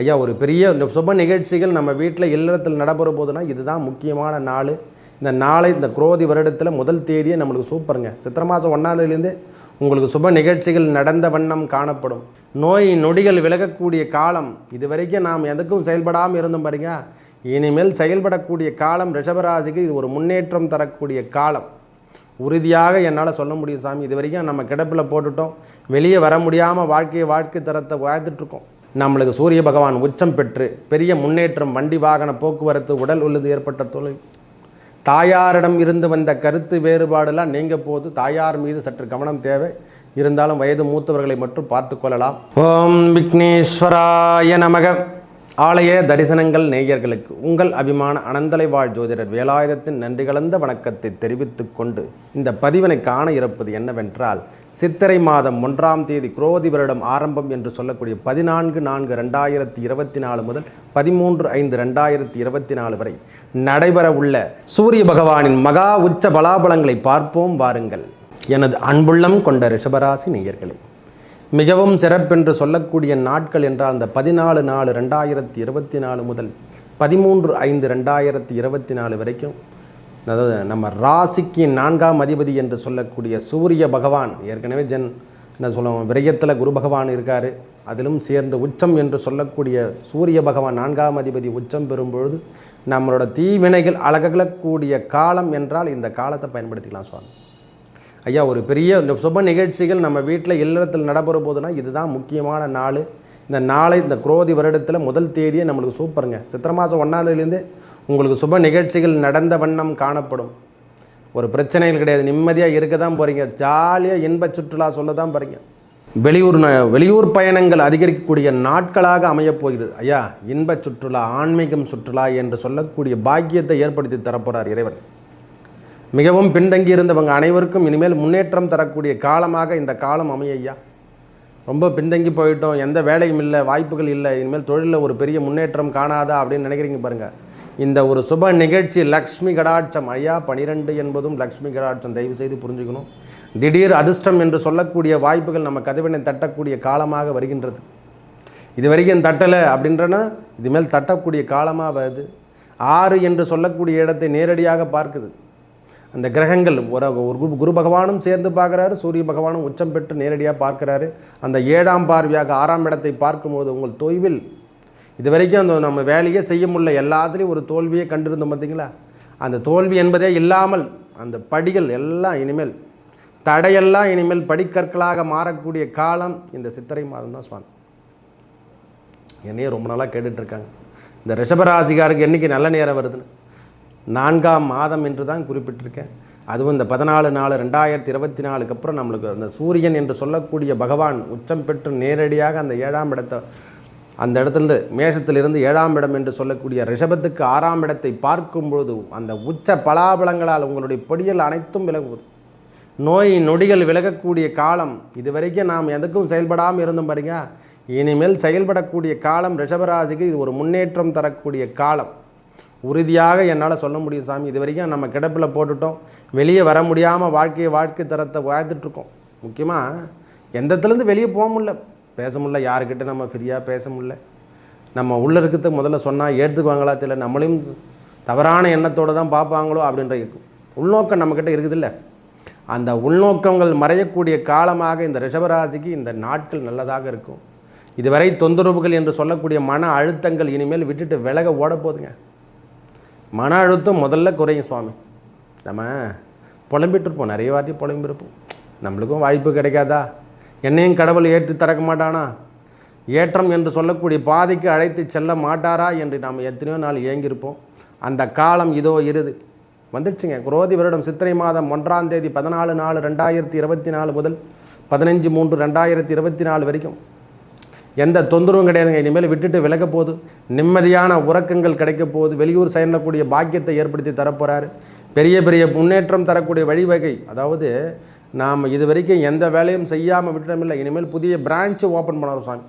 ஐயா ஒரு பெரிய இந்த சுப நிகழ்ச்சிகள் நம்ம வீட்டில் இல்லறத்தில் நடைபெற போதுன்னா இதுதான் முக்கியமான நாள். இந்த நாளை இந்த குரோதி வருடத்தில் முதல் தேதியே நம்மளுக்கு சூப்பருங்க. சித்திரை மாதம் ஒன்றாந்தேதிலேருந்தே உங்களுக்கு சுப நிகழ்ச்சிகள் நடந்த வண்ணம் காணப்படும். நோய் நொடிகள் விலகக்கூடிய காலம். இது வரைக்கும் நாம் எதுக்கும் செயல்படாமல் இருந்தோம் பாருங்க. இனிமேல் செயல்படக்கூடிய காலம் ரிஷபராசிக்கு இது ஒரு முன்னேற்றம் தரக்கூடிய காலம். உறுதியாக என்னால் சொல்ல முடியும் சாமி. இது வரைக்கும் நம்ம கிடப்பில் போட்டுட்டோம். வெளியே வர முடியாமல் வாழ்க்கையை வாழ்க்கை தரத்தை வாழ்ந்துட்டுருக்கோம் நம்மளுக்கு சூரிய பகவான் உச்சம் பெற்று பெரிய முன்னேற்றம் வண்டி வாகன போக்குவரத்து உடல் உள்ளது ஏற்பட்ட தொழில் தாயாரிடம் இருந்து வந்த கருத்து வேறுபாடெல்லாம் நீங்க போது தாயார் மீது சற்று கவனம் தேவை. இருந்தாலும் வயது மூத்தவர்களை மட்டும் பார்த்து கொள்ளலாம். ஓம் விக்னேஸ்வராய நமக. ஆலய தரிசனங்கள் நேயர்களுக்கு உங்கள் அபிமான அனந்தலை வாழ் ஜோதிடர் வேலாயுதத்தின் நன்றி கலந்த வணக்கத்தை தெரிவித்துக் கொண்டு இந்த பதிவினை காண இருப்பது என்னவென்றால் சித்திரை மாதம் ஒன்றாம் தேதி குரோதி வருடம் ஆரம்பம் என்று சொல்லக்கூடிய பதினான்கு நான்கு ரெண்டாயிரத்தி இருபத்தி நாலு முதல் பதிமூன்று ஐந்து ரெண்டாயிரத்தி இருபத்தி நாலு வரை நடைபெற உள்ள சூரிய பகவானின் மகா உச்ச பலாபலங்களை பார்ப்போம் வாருங்கள். எனது அன்புள்ளம் கொண்ட ரிஷபராசி நேயர்களே மிகவும் சிறப்பென்று சொல்லக்கூடிய நாட்கள் என்றால் அந்த பதினாலு நாலு ரெண்டாயிரத்தி இருபத்தி நாலு முதல் பதிமூன்று ஐந்து ரெண்டாயிரத்தி இருபத்தி நாலு வரைக்கும் அதாவது நம்ம ராசிக்கு நான்காம் அதிபதி என்று சொல்லக்கூடிய சூரிய பகவான் ஏற்கனவே ஜென் என்ன சொல்லுவோம் விரயத்தில் குரு பகவான் இருக்கார். அதிலும் சேர்ந்து உச்சம் என்று சொல்லக்கூடிய சூரிய பகவான் நான்காம் அதிபதி உச்சம் பெறும்பொழுது நம்மளோட தீவினைகள் அழகக்கூடிய காலம் என்றால் இந்த காலத்தை பயன்படுத்திக்கலாம் சுவாமி. ஐயா ஒரு பெரிய இந்த சுப நிகழ்ச்சிகள் நம்ம வீட்டில் இல்லறத்தில் நடைபெற போதுன்னா இதுதான் முக்கியமான நாள். இந்த நாளை இந்த குரோதி வருடத்தில் முதல் தேதியே நம்மளுக்கு சூப்பருங்க. சித்திரை மாதம் ஒன்றாந்தேதிலேருந்தே உங்களுக்கு சுப நிகழ்ச்சிகள் நடந்த வண்ணம் காணப்படும். ஒரு பிரச்சனைகள் கிடையாது. நிம்மதியாக இருக்க தான் போகிறீங்க ஜாலியாக இன்ப சுற்றுலா சொல்ல தான் போகிறீங்க வெளியூர் ந- வெளியூர் பயணங்கள் அதிகரிக்கக்கூடிய நாட்களாக அமையப் போகிறது. ஐயா இன்ப சுற்றுலா ஆன்மீகம் சுற்றுலா என்று சொல்லக்கூடிய பாக்கியத்தை ஏற்படுத்தி தரப்போகிறார் இறைவன். மிகவும் பின்தங்கி இருந்தவங்க அனைவருக்கும் இனிமேல் முன்னேற்றம் தரக்கூடிய காலமாக இந்த காலம் அமைய ஐயா ரொம்ப பின்தங்கி போயிட்டோம். எந்த வேலையும் இல்லை வாய்ப்புகள் இல்லை. இனிமேல் தொழிலில் ஒரு பெரிய முன்னேற்றம் காணாதா அப்படின்னு நினைக்கிறீங்க பாருங்கள் இந்த ஒரு சுப நிகழ்ச்சி லக்ஷ்மி கடாட்சம் ஐயா பனிரெண்டு என்பதும் லக்ஷ்மி கடாட்சம். தயவு செய்து புரிஞ்சுக்கணும். திடீர் அதிர்ஷ்டம் என்று சொல்லக்கூடிய வாய்ப்புகள் நம்ம கதவினை தட்டக்கூடிய காலமாக வருகின்றது. இது வரைக்கும் தட்டலை அப்படின்றனா இதுமேல் தட்டக்கூடிய காலமாக வருது. ஆறு என்று சொல்லக்கூடிய இடத்தை நேரடியாக பார்க்குது. அந்த கிரகங்கள் ஒரு ஒரு குரு குரு பகவானும் சேர்ந்து பார்க்குறாரு சூரிய பகவானும் உச்சம் பெற்று நேரடியாக பார்க்குறாரு. அந்த ஏழாம் பார்வையாக ஆறாம் இடத்தை பார்க்கும்போது உங்கள் தொய்வில் இது வரைக்கும் அந்த நம்ம வேலையே செய்ய முடியல எல்லாத்துலேயும் ஒரு தோல்வியே கண்டிருந்தோம் பார்த்தீங்களா? அந்த தோல்வி என்பதே இல்லாமல் அந்த படிகள் எல்லாம் இனிமேல் தடையெல்லாம் இனிமேல் படிக்கற்களாக மாறக்கூடிய காலம் இந்த சித்திரை மாதம் தான் சுவாமி. என்னையே ரொம்ப நாளாக கேட்டுட்ருக்காங்க இந்த ரிஷபராசிகாருக்கு என்றைக்கு நல்ல நேரம் வருதுன்னு? நான்காம் மாதம் என்று தான் குறிப்பிட்டிருக்கேன். அதுவும் இந்த பதினாலு நாலு ரெண்டாயிரத்தி இருபத்தி நாலுக்கு அப்புறம் நம்மளுக்கு அந்த சூரியன் என்று சொல்லக்கூடிய பகவான் உச்சம் பெற்று நேரடியாக அந்த ஏழாம் இடத்தை அந்த இடத்துலேருந்து மேஷத்திலிருந்து ஏழாம் இடம் என்று சொல்லக்கூடிய ரிஷபத்துக்கு ஆறாம் இடத்தை பார்க்கும்பொழுது அந்த உச்ச பலாபலங்களால் உங்களுடைய பொடியல் அனைத்தும் விலகுவது. நோய் நொடிகள் விலகக்கூடிய காலம் இது வரைக்கும் நாம் எதுக்கும் செயல்படாமல் இருந்தோம் பாருங்க. இனிமேல் செயல்படக்கூடிய காலம் ரிஷபராசிக்கு இது ஒரு முன்னேற்றம் தரக்கூடிய காலம். உறுதியாக என்னால் சொல்ல முடியும் சாமி. இது வரைக்கும் நம்ம கிடப்பில் போட்டுட்டோம். வெளியே வர முடியாமல் வாழ்க்கையை வாழ்க்கை தரத்தை வாழ்த்துட்ருக்கோம் முக்கியமாக எந்த இடத்துலேருந்து வெளியே போக முடில பேச முடில யாருக்கிட்ட நம்ம ஃப்ரீயாக பேச முடில நம்ம உள்ளே இருக்கிறத முதல்ல சொன்னால் ஏற்றுக்குவாங்களா தெரியல. நம்மளையும் தவறான எண்ணத்தோடு தான் பார்ப்பாங்களோ அப்படின்ற உள்நோக்கம் நம்மக்கிட்ட இருக்குதுல்ல. அந்த உள்நோக்கங்கள் மறையக்கூடிய காலமாக இந்த ரிஷபராசிக்கு இந்த நாட்கள் நல்லதாக இருக்கும். இதுவரை தொந்தரவுகள் என்று சொல்லக்கூடிய மன அழுத்தங்கள் இனிமேல் விட்டுட்டு விலக ஓட போகுதுங்க. மன அழுத்தம் முதல்ல குறையும் சுவாமி. நம்ம புலம்பிட்டு இருப்போம். நிறைய வாட்டி புலம்பிருப்போம். நம்மளுக்கும் வாய்ப்பு கிடைக்காதா? என்னையும் கடவுள் ஏற்றி திறக்க மாட்டானா? ஏற்றம் என்று சொல்லக்கூடிய பாதைக்கு அழைத்து செல்ல மாட்டாரா என்று நாம் எத்தனையோ நாள் ஏங்கியிருப்போம். அந்த காலம் இதோ இருது. வந்துடுச்சுங்க. குரோதி வருடம் சித்திரை மாதம் ஒன்றாம் தேதி பதினாலு நாலு ரெண்டாயிரத்தி இருபத்தி நாலு முதல் பதினஞ்சு மூன்று ரெண்டாயிரத்தி இருபத்தி நாலு வரைக்கும். எந்த தொந்தரவும் கிடையாதுங்க. இனிமேல் விட்டுட்டு விலக போகுது. நிம்மதியான உறக்கங்கள் கிடைக்க போகுது. வெளியூர் சேர்ந்தக்கூடிய பாக்கியத்தை ஏற்படுத்தி தரப்போகிறாரு பெரிய பெரிய முன்னேற்றம் தரக்கூடிய வழிவகை. அதாவது நாம் இது வரைக்கும் எந்த வேலையும் செய்யாமல் விட்டமில்லை இனிமேல் புதிய பிரான்ச்சு ஓப்பன் பண்ணுறோம் சாமி.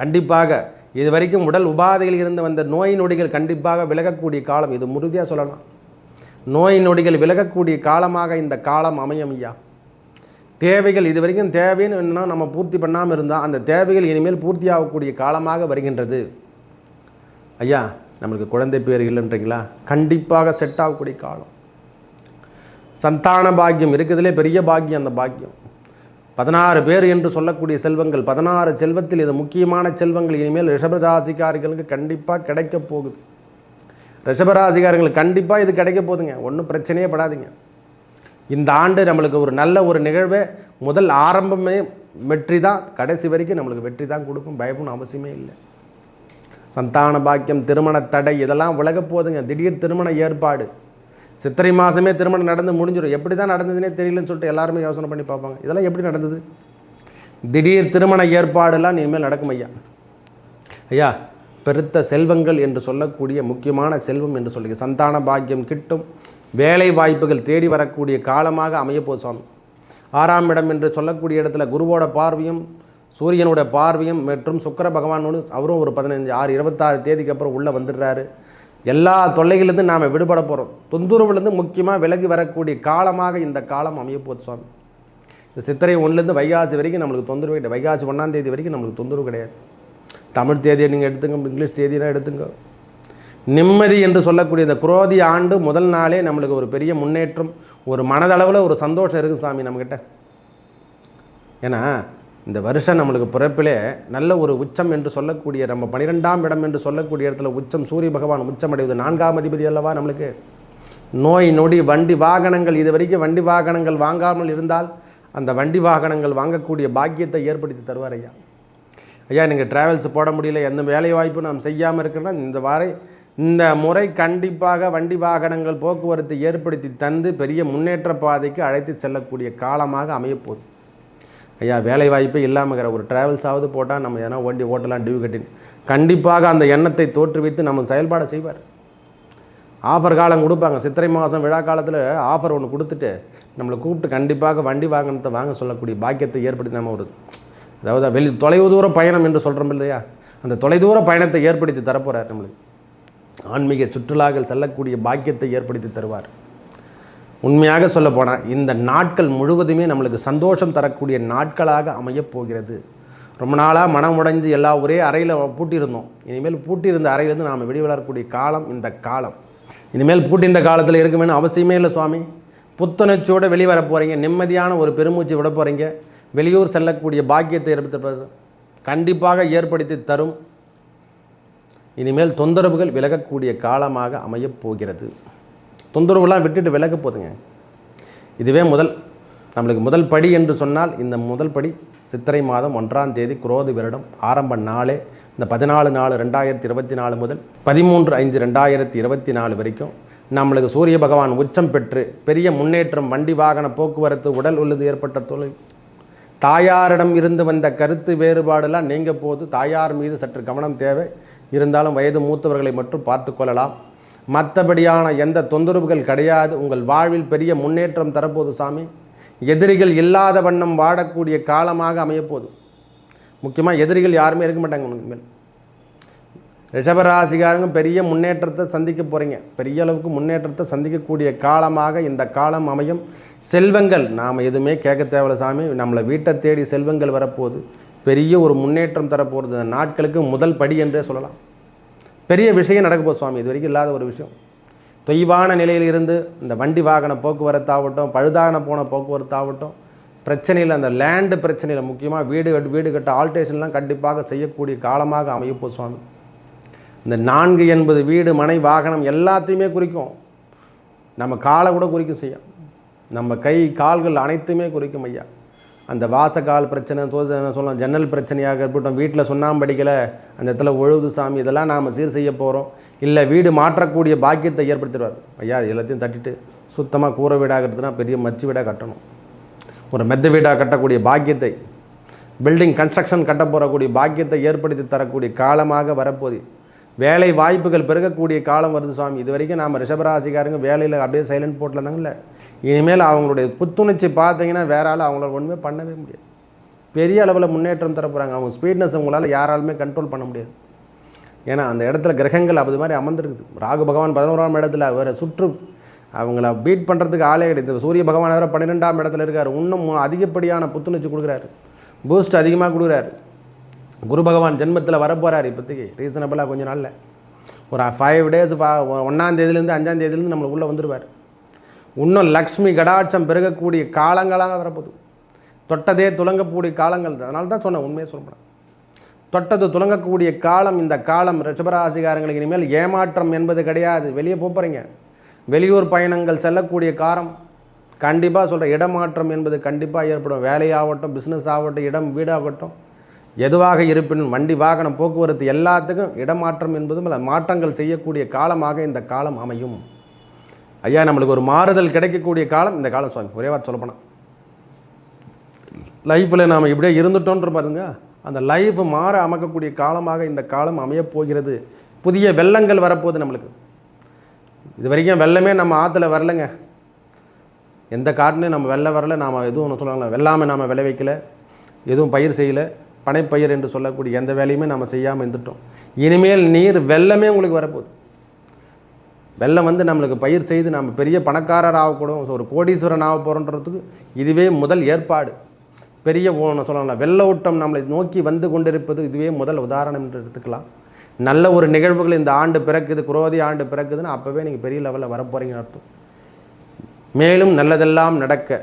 கண்டிப்பாக இது வரைக்கும் உடல் உபாதையில் இருந்து வந்த நோய் நொடிகள் கண்டிப்பாக விலகக்கூடிய காலம். இது முறுதியாக சொல்லலாம். நோய் நொடிகள் விலகக்கூடிய காலமாக இந்த காலம் அமையும் ஐயா. தேவைகள் இது வரைக்கும் தேவைன்னு என்னன்னா நம்ம பூர்த்தி பண்ணாமல் இருந்தால் அந்த தேவைகள் இனிமேல் பூர்த்தி ஆகக்கூடிய காலமாக வருகின்றது. ஐயா நம்மளுக்கு குழந்தை பேர் இல்லைன்றீங்களா? கண்டிப்பாக செட் ஆகக்கூடிய காலம். சந்தான பாக்கியம் இருக்கிறதுலே பெரிய பாக்கியம் அந்த பாக்கியம். பதினாறு பேர் என்று சொல்லக்கூடிய செல்வங்கள் பதினாறு செல்வத்தில் இது முக்கியமான செல்வங்கள். இனிமேல் ரிஷபராசிக்காரிகளுக்கு கண்டிப்பாக கிடைக்க போகுது. ரிஷபராசிக்காரங்களுக்கு கண்டிப்பாக இது கிடைக்க போகுதுங்க. ஒன்றும் பிரச்சனையே படாதீங்க. இந்த ஆண்டு நம்மளுக்கு ஒரு நல்ல ஒரு நிகழ்வே. முதல் ஆரம்பமே வெற்றி தான். கடைசி வரைக்கும் நம்மளுக்கு வெற்றி தான் கொடுக்கும். பயப்படணும் அவசியமே இல்லை. சந்தான பாக்கியம் திருமண தடை இதெல்லாம் விலக போதுங்க திடீர் திருமண ஏற்பாடு. சித்திரை மாதமே திருமணம் நடந்து முடிஞ்சிடும் எப்படி தான் நடந்ததுனே தெரியலன்னு சொல்லிட்டு எல்லாருமே யோசனை பண்ணி பார்ப்பாங்க. இதெல்லாம் எப்படி நடந்தது? திடீர் திருமண ஏற்பாடெல்லாம் இனிமேல் நடக்கும் ஐயா. ஐயா பெருத்த செல்வங்கள் என்று சொல்லக்கூடிய முக்கியமான செல்வம் என்று சொல்லுங்க. சந்தான பாக்கியம் கிட்டும் வேலை வாய்ப்புகள் தேடி வரக்கூடிய காலமாக அமையப்போ சுவாமி. ஆறாம் இடம் என்று சொல்லக்கூடிய இடத்துல குருவோட பார்வையும் சூரியனோட பார்வையும் மற்றும் சுக்கர பகவானோடு அவரும் ஒரு பதினஞ்சு ஆறு இருபத்தாறு தேதிக்கு அப்புறம் உள்ளே வந்துடுறாரு. எல்லா தொல்லைகளிலிருந்து நாம் விடுபட போகிறோம் தொந்தரவுலேருந்து முக்கியமாக விலகி வரக்கூடிய காலமாக இந்த காலம் அமையப்போகுது சுவாமி. இந்த சித்திரை ஒன்றுலேருந்து வைகாசி வரைக்கும் நம்மளுக்கு தொந்தரவு கிடையாது. வைகாசி ஒன்றாம் தேதி வரைக்கும் நம்மளுக்கு தொந்தரவு கிடையாது. தமிழ் தேதியை நீங்கள் எடுத்துங்க இங்கிலீஷ் தேதியெல்லாம் எடுத்துங்க நிம்மதி என்று சொல்லக்கூடிய இந்த குரோதி ஆண்டு முதல் நாளே நம்மளுக்கு ஒரு பெரிய முன்னேற்றம் ஒரு மனதளவில் ஒரு சந்தோஷம் இருக்குது சாமி நம்மக்கிட்ட ஏன்னா இந்த வருஷம் நம்மளுக்கு பிறப்பிலே நல்ல ஒரு உச்சம் என்று சொல்லக்கூடிய நம்ம பனிரெண்டாம் இடம் என்று சொல்லக்கூடிய இடத்துல உச்சம் சூரிய பகவான் உச்சம் அடைவது நான்காம் அதிபதி அல்லவா நம்மளுக்கு? நோய் நொடி வண்டி வாகனங்கள் இது வரைக்கும் வண்டி வாகனங்கள் வாங்காமல் இருந்தால் அந்த வண்டி வாகனங்கள் வாங்கக்கூடிய பாக்கியத்தை ஏற்படுத்தி தருவார் ஐயா. ஐயா நீங்கள் ட்ராவல்ஸ் போட முடியல எந்த வேலை வாய்ப்பும் நாம் செய்யாமல் இருக்கிறோன்னா இந்த வாரை இந்த முறை கண்டிப்பாக வண்டி வாகனங்கள் போக்குவரத்து ஏற்படுத்தி தந்து பெரிய முன்னேற்ற பாதைக்கு அழைத்து செல்லக்கூடிய காலமாக அமையப்போகுது. ஐயா வேலை வாய்ப்பே இல்லாமல் ஒரு டிராவல்ஸாவது போட்டால் நம்ம எதனா வண்டி ஓட்டலாம் டியூ கட்டின்னு. கண்டிப்பாக அந்த எண்ணத்தை தோற்றுவித்து நம்ம செயல்பாடு செய்வார். ஆஃபர் காலம் கொடுப்பாங்க. சித்திரை மாதம் விழா காலத்தில் ஆஃபர் ஒன்று கொடுத்துட்டு நம்மளை கூப்பிட்டு கண்டிப்பாக வண்டி வாகனத்தை வாங்க சொல்லக்கூடிய பாக்கியத்தை ஏற்படுத்தி நம்ம ஒரு அதாவது வெளி தொலைவு தூர பயணம் என்று சொல்கிறோம் இல்லையா? அந்த தொலைதூர பயணத்தை ஏற்படுத்தி தரப்போகிறார் நம்மளுக்கு. ஆன்மீக சுற்றுலாக்கள் செல்லக்கூடிய பாக்கியத்தை ஏற்படுத்தி தருவார். உண்மையாக சொல்ல போனால் இந்த நாட்கள் முழுவதுமே நம்மளுக்கு சந்தோஷம் தரக்கூடிய நாட்களாக அமையப் போகிறது. ரொம்ப நாளாக மனம் உடைஞ்சு எல்லா ஒரே அறையில் பூட்டியிருந்தோம். இனிமேல் பூட்டியிருந்த அறையிலேருந்து நாம் வெளிவளரக்கூடிய காலம் இந்த காலம். இனிமேல் பூட்டியிருந்த காலத்தில் இருக்குமேனு அவசியமே இல்லை சுவாமி. புத்துணர்ச்சியோடு வெளிவர போகிறீங்க நிம்மதியான ஒரு பெருமூச்சு விட போகிறீங்க வெளியூர் செல்லக்கூடிய பாக்கியத்தை ஏற்படுத்த கண்டிப்பாக ஏற்படுத்தி தரும். இனிமேல் தொந்தரவுகள் விலகக்கூடிய காலமாக அமையப் போகிறது. தொந்தரவுலாம் விட்டுட்டு விலக போதுங்க. இதுவே முதல் நம்மளுக்கு முதல் படி என்று சொன்னால் இந்த முதல் படி சித்திரை மாதம் ஒன்றாம் தேதி குரோதி வருடம் ஆரம்ப நாளே இந்த பதினாலு நாலு ரெண்டாயிரத்தி இருபத்தி நாலு முதல் பதிமூன்று ஐந்து ரெண்டாயிரத்தி இருபத்தி நாலு வரைக்கும் நம்மளுக்கு சூரிய பகவான் உச்சம் பெற்று பெரிய முன்னேற்றம் வண்டி வாகன போக்குவரத்து உடல் உள்ளது ஏற்பட்ட தொழில் தாயாரிடம் இருந்து வந்த கருத்து வேறுபாடெல்லாம் நீங்க போது தாயார் மீது சற்று கவனம் தேவை. இருந்தாலும் வயது மூத்தவர்களை மட்டும் பார்த்து கொள்ளலாம். மற்றபடியான எந்த தொந்தரவுகள் கிடையாது. உங்கள் வாழ்வில் பெரிய முன்னேற்றம் தரப்போது சாமி. எதிரிகள் இல்லாத வண்ணம் வாழக்கூடிய காலமாக அமையப்போகுது முக்கியமாக எதிரிகள் யாருமே இருக்க மாட்டாங்க உனக்கு மேல். ரிஷபராசிகாரங்க பெரிய முன்னேற்றத்தை சந்திக்க போகிறீங்க பெரிய அளவுக்கு முன்னேற்றத்தை சந்திக்கக்கூடிய காலமாக இந்த காலம் அமையும். செல்வங்கள் நாம் எதுவுமே கேட்க தேவையில்ல சாமி. நம்மளை வீட்டை தேடி செல்வங்கள் வரப்போகுது. பெரிய ஒரு முன்னேற்றம் தரப்போகிறது இந்த நாட்களுக்கு முதல் படி என்றே சொல்லலாம். பெரிய விஷயம் நடக்க போகுது சுவாமி இது வரைக்கும் இல்லாத ஒரு விஷயம். தொய்வான நிலையில் இருந்து இந்த வண்டி வாகன போக்குவரத்தாகட்டும் பழுதாகன போன போக்குவரத்தாகட்டும் பிரச்சனையில் அந்த லேண்டு பிரச்சனையில் முக்கியமாக வீடு கட்டு வீடு கட்ட ஆல்டேஷன்லாம் கண்டிப்பாக செய்யக்கூடிய காலமாக அமையப்போ சுவாமி. இந்த நான்கு என்பது வீடு மனை வாகனம் எல்லாத்தையுமே குறிக்கும். நம்ம காலை கூட குறிக்கும் செய்யும் நம்ம கை கால்கள் அனைத்துமே குறிக்கும் ஐயா. அந்த வாசக்கால் பிரச்சனை தோசை சொல்லலாம் ஜன்னல் பிரச்சனையாக இருக்கட்டும் வீட்டில் சுண்ணாம்பு அந்த இடத்துல ஒழுகுது சாமி இதெல்லாம் நாம் சீர் செய்ய போகிறோம் இல்லை வீடு மாற்றக்கூடிய பாக்கியத்தை ஏற்படுத்திடுவார். ஐயா எல்லாத்தையும் தட்டிட்டு சுத்தமாக கூரை வீடாகிறதுனா பெரிய மச்சு வீடாக கட்டணும். ஒரு மெத்த வீடாக கட்டக்கூடிய பாக்கியத்தை பில்டிங் கன்ஸ்ட்ரக்ஷன் கட்ட போகக்கூடிய பாக்கியத்தை ஏற்படுத்தி தரக்கூடிய காலமாக வரப்போகுது. வேலை வாய்ப்புகள் பெருகக்கூடிய காலம் வருது சுவாமி. இது வரைக்கும் நாம் ரிஷபராசிக்காரங்க வேலையில் அப்படியே சைலண்ட் போட்டில் இருந்தாங்கல்ல இனிமேல் அவங்களுடைய புத்துணர்ச்சி பார்த்தீங்கன்னா வேற ஆள் அவங்களால ஒன்றுமே பண்ணவே முடியாது. பெரிய அளவில் முன்னேற்றம் தரப்போகிறாங்க அவங்க ஸ்பீட்னஸ் உங்களால் யாராலுமே கண்ட்ரோல் பண்ண முடியாது. ஏன்னா அந்த இடத்துல கிரகங்கள் அது மாதிரி அமர்ந்துருக்குது. ராகு பகவான் பதினோராம் இடத்துல வேறு சுற்று அவங்கள பீட் பண்ணுறதுக்கு ஆளே கிடையாது. சூரிய பகவான் வேறு பன்னிரெண்டாம் இடத்துல இருக்கார். இன்னும் அதிகப்படியான புத்துணர்ச்சி கொடுக்குறாரு. பூஸ்ட் அதிகமாக கொடுக்குறாரு. குரு பகவான் ஜென்மத்தில் வரப்போகிறார் இப்போதைக்கு. ரீசனபிளாக கொஞ்ச நாளில். ஒரு ஃபைவ் டேஸ் ஒன்றாம் தேதியிலேருந்து அஞ்சாம் தேதியிலேருந்து நம்மளை உள்ளே வந்துடுவார் இன்னும் லக்ஷ்மி கடாட்சம் பெருகக்கூடிய காலங்களாக வரப்போகுது. தொட்டதே துலங்கக்கூடிய காலங்கள். அதனால தான் சொன்னேன் உண்மையை சொல்லப்போனேன் தொட்டது துலங்கக்கூடிய காலம் இந்த காலம் ரிஷபராசிகாரங்களுக்கு இனிமேல் ஏமாற்றம் என்பது கிடையாது. வெளியே போகிறீங்க வெளியூர் பயணங்கள் செல்லக்கூடிய காரம். கண்டிப்பாக சொல்கிறேன் இடமாற்றம் என்பது கண்டிப்பாக ஏற்படும். வேலையாகட்டும் பிஸ்னஸ் ஆகட்டும் இடம் வீடாகட்டும். எதுவாக இருப்பினும் வண்டி வாகனம் போக்குவரத்து எல்லாத்துக்கும் இடமாற்றம் என்பதும் அல்ல மாற்றங்கள் செய்யக்கூடிய காலமாக இந்த காலம் அமையும். ஐயா நம்மளுக்கு ஒரு மாறுதல் கிடைக்கக்கூடிய காலம் இந்த காலம் சுவாமி. ஒரே வார்த்தை சொல்லப்போனால் லைஃப்பில் நாம் இப்படியே இருந்துட்டோன்ற பாருங்க. அந்த லைஃப் மாற அமைக்கக்கூடிய காலமாக இந்த காலம் அமையப்போகிறது புதிய வெள்ளங்கள் வரப்போகுது நம்மளுக்கு. இது வரைக்கும் வெள்ளமே நம்ம ஆற்றுல வரலைங்க. எந்த காட்டுலையும் நம்ம வெள்ளை வரல. நாம் எதுவும் ஒன்று சொல்லுவாங்களா வெள்ளாமை நாம் விளைவிக்கலை. எதுவும் பயிர் செய்யலை. பனைப்பயிர் என்று சொல்லக்கூடிய எந்த வேலையுமே நம்ம செய்யாமல் இருந்துட்டோம். இனிமேல் நீர் வெள்ளமே உங்களுக்கு வரப்போகுது. வெள்ளம் வந்து நம்மளுக்கு பயிர் செய்து நம்ம பெரிய பணக்காரர் ஆகக்கூடும். ஒரு கோடீஸ்வரன் ஆக போகிறோன்றதுக்கு இதுவே முதல் ஏற்பாடு. பெரிய ஒன்று சொல்லலாம் வெள்ள ஓட்டம் நம்மளை நோக்கி வந்து கொண்டிருப்பது இதுவே முதல் உதாரணம் என்று எடுத்துக்கலாம். நல்ல ஒரு நிகழ்வுகள் இந்த ஆண்டு பிறக்குது குரோதி ஆண்டு பிறக்குதுன்னு அப்போவே நீங்கள் பெரிய லெவலில் வரப்போகிறீங்கன்னு அர்த்தம். மேலும் நல்லதெல்லாம் நடக்க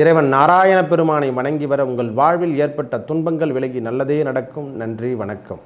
இறைவன் நாராயண பெருமானை வணங்கி வர உங்கள் வாழ்வில் ஏற்பட்ட துன்பங்கள் விலகி நல்லதே நடக்கும். நன்றி வணக்கம்.